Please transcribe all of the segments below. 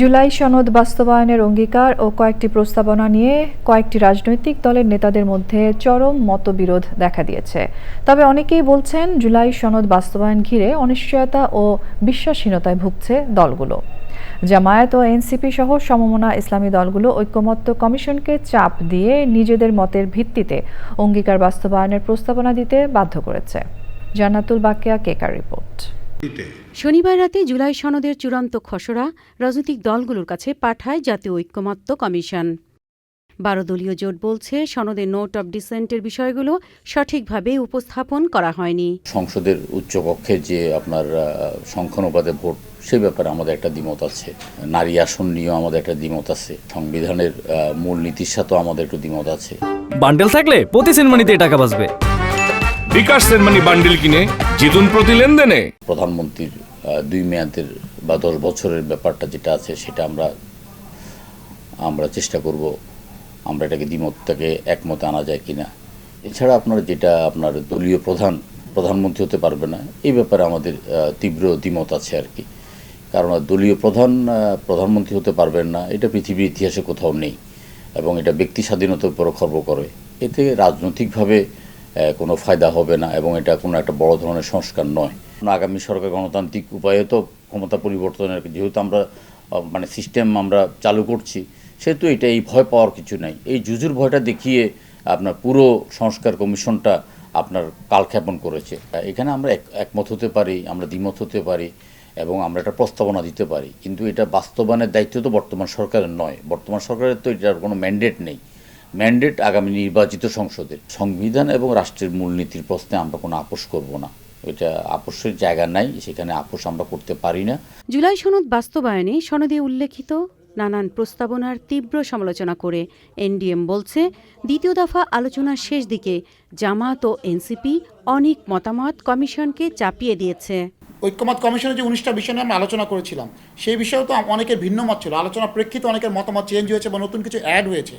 জুলাই সনদ বাস্তবায়নের অঙ্গীকার ও কয়েকটি প্রস্তাবনা নিয়ে কয়েকটি রাজনৈতিক দলের নেতাদের মধ্যে চরম মতবিরোধ দেখা দিয়েছে। তবে অনেকেই বলছেন, জুলাই সনদ বাস্তবায়ন ঘিরে অনিশ্চয়তা ও বিশ্বাসহীনতায় ভুগছে দলগুলো। জামায়াত ও এনসিপি সহ সমমনা ইসলামী দলগুলো ঐক্যমত্য কমিশনকে চাপ দিয়ে নিজেদের মতের ভিত্তিতে অঙ্গীকার বাস্তবায়নের প্রস্তাবনা দিতে বাধ্য করেছে। জান্নাতুল বাকিয়া কেকার রিপোর্ট। শনিবার রাতে জুলাই সনদের চূড়ান্ত খসড়া রাজনৈতিক দলগুলোর কাছে পাঠায় জাতীয় ঐক্যমত্য কমিশন। বারো দলীয় জোট বলছে সনদের নোট অব ডিসেন্টের বিষয়গুলো সঠিকভাবে উপস্থাপন করা হয়নি। সংসদের উচ্চকক্ষে যে আপনার সংখ্যানুপাতে ভোট সে ব্যাপারে আমাদের একটা দ্বিমত আছে। নারী আসন নিয়েও আমাদের একটা দ্বিমত আছে। সংবিধানের আহ, মূল নীতির সাথেও আমাদের একটু দ্বিমত আছে। বান্ডেল থাকলে প্রতি সেনমানিতে টাকা বাঁচবে। বিকাশ সেনমানি বান্ডিল কিনে জিতুন প্রতি লেনদেনে। প্রধানমন্ত্রীর দুই মেয়াদের বা দশ বছরের ব্যাপারটা যেটা আছে সেটা আমরা আমরা চেষ্টা করব আমরা এটাকে দ্বিমতটাকে একমতে আনা যায় কিনা। এছাড়া আপনার যেটা আপনার দলীয় প্রধান, প্রধানমন্ত্রী হতে পারবে না, এই ব্যাপারে আমাদের তীব্র দ্বিমত আছে আর কি। কারণ দলীয় প্রধান প্রধানমন্ত্রী হতে পারবেন না, এটা পৃথিবীর ইতিহাসে কোথাও নেই এবং এটা ব্যক্তি স্বাধীনতার উপর খর্ব করে। এতে রাজনৈতিকভাবে কোনো ফায়দা হবে না এবং এটা কোনো একটা বড় ধরনের সংস্কার নয়। আগামী সরকার গণতান্ত্রিক উপায়ে তো ক্ষমতা পরিবর্তনের, যেহেতু আমরা মানে সিস্টেম আমরা চালু করছি, সেহেতু এটা এই ভয় পাওয়ার কিছু নাই। এই জুজুর ভয়টা দেখিয়ে আপনার পুরো সংস্কার কমিশনটা আপনার কালক্ষেপণ করেছে। এখানে আমরা এক, একমত হতে পারি, আমরা দ্বিমত হতে পারি এবং আমরা একটা প্রস্তাবনা দিতে পারি। কিন্তু এটা বাস্তবায়নের দায়িত্ব তো বর্তমান সরকারের নয়। বর্তমান সরকারের তো এটার কোনো ম্যান্ডেট নেই। ম্যান্ডেট আগামী নির্বাচিত সংসদের। সংবিধান এবং রাষ্ট্রের মূলনীতির প্রশ্নে আমরা কোনো আপোষ করব না। এটা আপোষের জায়গা নাই, সেখানে আপোষ আমরা করতে পারি না। জুলাই সনদ বাস্তবায়নে সনদে উল্লেখিত নানান প্রস্তাবনার তীব্র সমালোচনা করে এনডিএম বলছে, দ্বিতীয় দফা আলোচনার শেষ দিকে জামাত ও এনসিপি অনেক মতামত কমিশনকে চাপিয়ে দিয়েছে। ঐক্যমত কমিশনে যে উনিশটা বিষয় নিয়ে আমরা আলোচনা করেছিলাম, সেই বিষয়েও তো অনেকের ভিন্ন মত ছিল। আলোচনার প্রেক্ষিতে অনেকের মতামত চেঞ্জ হয়েছে বা নতুন কিছু অ্যাড হয়েছে।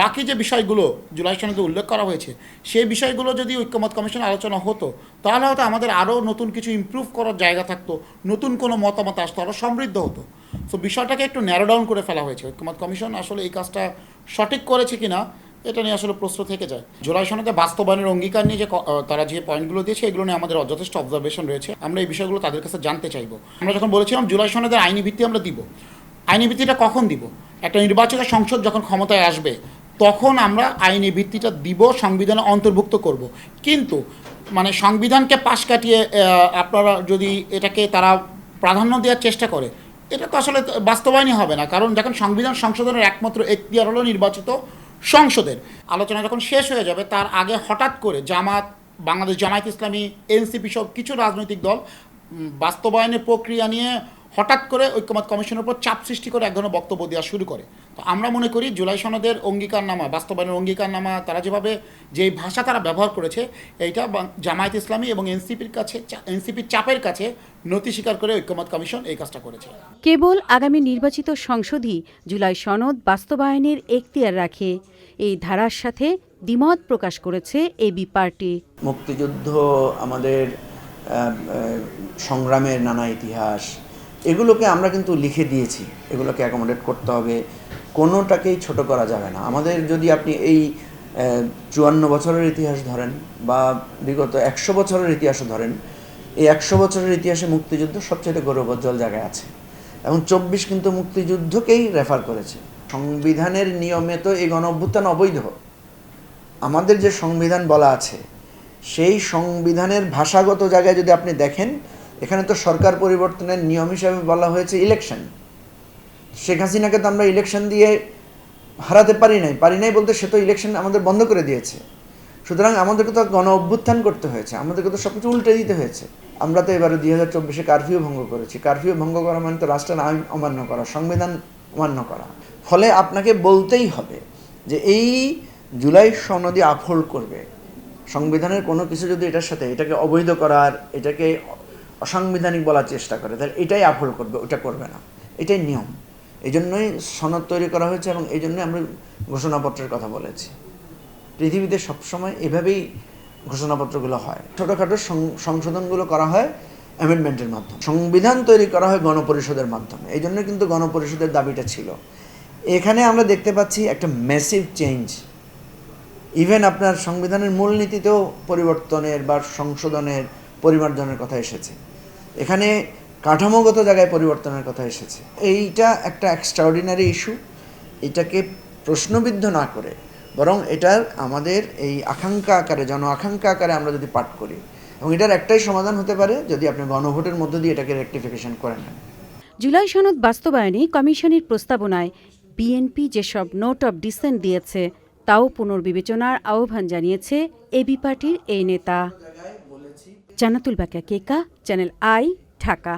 বাকি যে বিষয়গুলো জুলাই সনদে উল্লেখ করা হয়েছে, সেই বিষয়গুলো যদি ঐক্যমত কমিশনে আলোচনা হতো, তাহলে হয়তো আমাদের আরও নতুন কিছু ইমপ্রুভ করার জায়গা থাকতো, নতুন কোনো মতামত আসতো, আরও সমৃদ্ধ হতো। সো বিষয়টাকে একটু ন্যারো ডাউন করে ফেলা হয়েছে। ঐক্যমত কমিশন আসলে এই কাজটা সঠিক করেছে কিনা এটা নিয়ে আসলে প্রশ্ন থেকে যায়। জুলাই সনদে বাস্তবায়নের অঙ্গীকার নিয়ে যে তারা যে পয়েন্টগুলো দিয়েছে, এগুলো নিয়ে আমাদের যথেষ্ট অবজারভেশন রয়েছে। আমরা এই বিষয়গুলো তাদের কাছে জানতে চাইব। আমরা যখন বলেছিলাম জুলাই সনদের আইনি ভিত্তি আমরা দিব, আইনি ভিত্তিটা কখন দিব? একটা নির্বাচিত সংসদ যখন ক্ষমতায় আসবে, তখন আমরা আইনি ভিত্তিটা দিব, সংবিধানে অন্তর্ভুক্ত করব। কিন্তু মানে সংবিধানকে পাশ কাটিয়ে আপনারা যদি এটাকে তারা প্রাধান্য দেওয়ার চেষ্টা করে, এটা তো আসলে বাস্তবায়নই হবে না। কারণ যখন সংবিধান সংশোধনের একমাত্র এখতিয়ার হলো নির্বাচিত সংসদের। আলোচনা যখন শেষ হয়ে যাবে, তার আগে হঠাৎ করে জামাত, বাংলাদেশ জামায়াত ইসলামী, এনসিপি সব কিছু রাজনৈতিক দল বাস্তবায়নের প্রক্রিয়া নিয়ে হঠাৎ করে ঐক্যমত কমিশনের উপর চাপ সৃষ্টি করে এক ধরনের বক্তব্য দেওয়া শুরু করে। তো আমরা মনে করি জুলাই সনদের অঙ্গীকারনামা বাস্তবায়নের অঙ্গীকারনামা তারা যেভাবে যেই ভাষা তারা ব্যবহার করেছে এইটা জামায়াত ইসলামী এবং এনসিপির কাছে এনসিপির চাপের কাছে নথি স্বীকার করে ঐক্যমত কমিশন এই কাজটা করেছে। কেবল আগামী নির্বাচিত সংসদই জুলাই সনদ বাস্তবায়নের এখতিয়ার রাখে। এই ধারার সাথে দ্বিমত প্রকাশ করেছে এবি পার্টি। মুক্তিযুদ্ধ আমাদের সংগ্রামের নানা ইতিহাস এগুলোকে আমরা কিন্তু লিখে দিয়েছি, এগুলোকে অ্যাকোমোডেট করতে হবে। কোনোটাকেই ছোট করা যাবে না। আমাদের যদি আপনি এই চুয়ান্ন বছরের ইতিহাস ধরেন বা বিগত একশো বছরের ইতিহাসও ধরেন, এই একশো বছরের ইতিহাসে মুক্তিযুদ্ধ সবচেয়ে গৌরবোজ্জ্বল জায়গায় আছে। এবং চব্বিশ কিন্তু মুক্তিযুদ্ধকেই রেফার করেছে। সংবিধানের নিয়মে তো এই গণ অভ্যুত্থান অবৈধ। আমাদের যে সংবিধান বলা আছে, সেই সংবিধানের ভাষাগত জায়গায় যদি আপনি দেখেন এখানে তো সরকার পরিবর্তনের নিয়ম হিসাবে বলা হয়েছে ইলেকশন শেখ হাসিনাকে তো আমরা ইলেকশন দিয়ে হারাতে পারি নাই। পারি নাই বলতে সে তো ইলেকশন আমাদের বন্ধ করে দিয়েছে। সুতরাং আমাদেরকে তো গণ অভ্যুত্থান করতে হয়েছে। আমাদেরকে তো সব কিছু উল্টে দিতে হয়েছে। আমরা তো এবারে দুই হাজার চব্বিশে কারফিউ ভঙ্গ করেছি। কারফিউ ভঙ্গ করা মানে তো রাষ্ট্রের আইন অমান্য করা, সংবিধান অমান্য করা। ফলে আপনাকে বলতেই হবে যে এই জুলাই সনদী আফল করবে। সংবিধানের কোনো কিছু যদি এটার সাথে এটাকে অবৈধ করার, এটাকে অসাংবিধানিক বলার চেষ্টা করে, তাহলে এটাই আফল করবে, ওটা করবে না। এটাই নিয়ম। এই জন্যই সনদ তৈরি করা হয়েছে এবং এই জন্যই আমরা ঘোষণাপত্রের কথা বলেছি। পৃথিবীতে সবসময় এভাবেই ঘোষণাপত্রগুলো হয়। ছোটোখাটো সংশোধনগুলো করা হয় অ্যামেন্ডমেন্টের মাধ্যমে। সংবিধান তৈরি করা হয় গণপরিষদের মাধ্যমে। এই জন্য কিন্তু গণপরিষদের দাবিটা ছিল। এখানে আমরা দেখতে পাচ্ছি একটা ম্যাসিভ চেঞ্জ ইভেন আপনার সংবিধানের মূলনীতিতেও পরিবর্তনের বা সংশোধনের পরিমার্জনের কথা এসেছে। এখানে কাঠামোগত জায়গায় পরিবর্তনের কথা এসেছে। এইটা একটা এক্সট্রাঅর্ডিনারি ইস্যু এটাকে প্রশ্নবিদ্ধ না করে, বরং এটার আমাদের এই আকাঙ্ক্ষা আকারে জন আকাঙ্ক্ষা আকারে আমরা যদি পাঠ করি, এবং এটার একটাই সমাধান হতে পারে যদি আপনি গণভোটের মধ্য দিয়ে এটাকে রেকটিফিকেশন করে নেন। জুলাই সনদ বাস্তবায়নে কমিশনের প্রস্তাবনায় বিএনপি যেসব নোট অব ডিসেন্ট দিয়েছে, তাও পুনর্বিবেচনার আহ্বান জানিয়েছে এবি পার্টির এই নেতা। জানাতুল বাকা কেকা চ্যানেল আই ঢাকা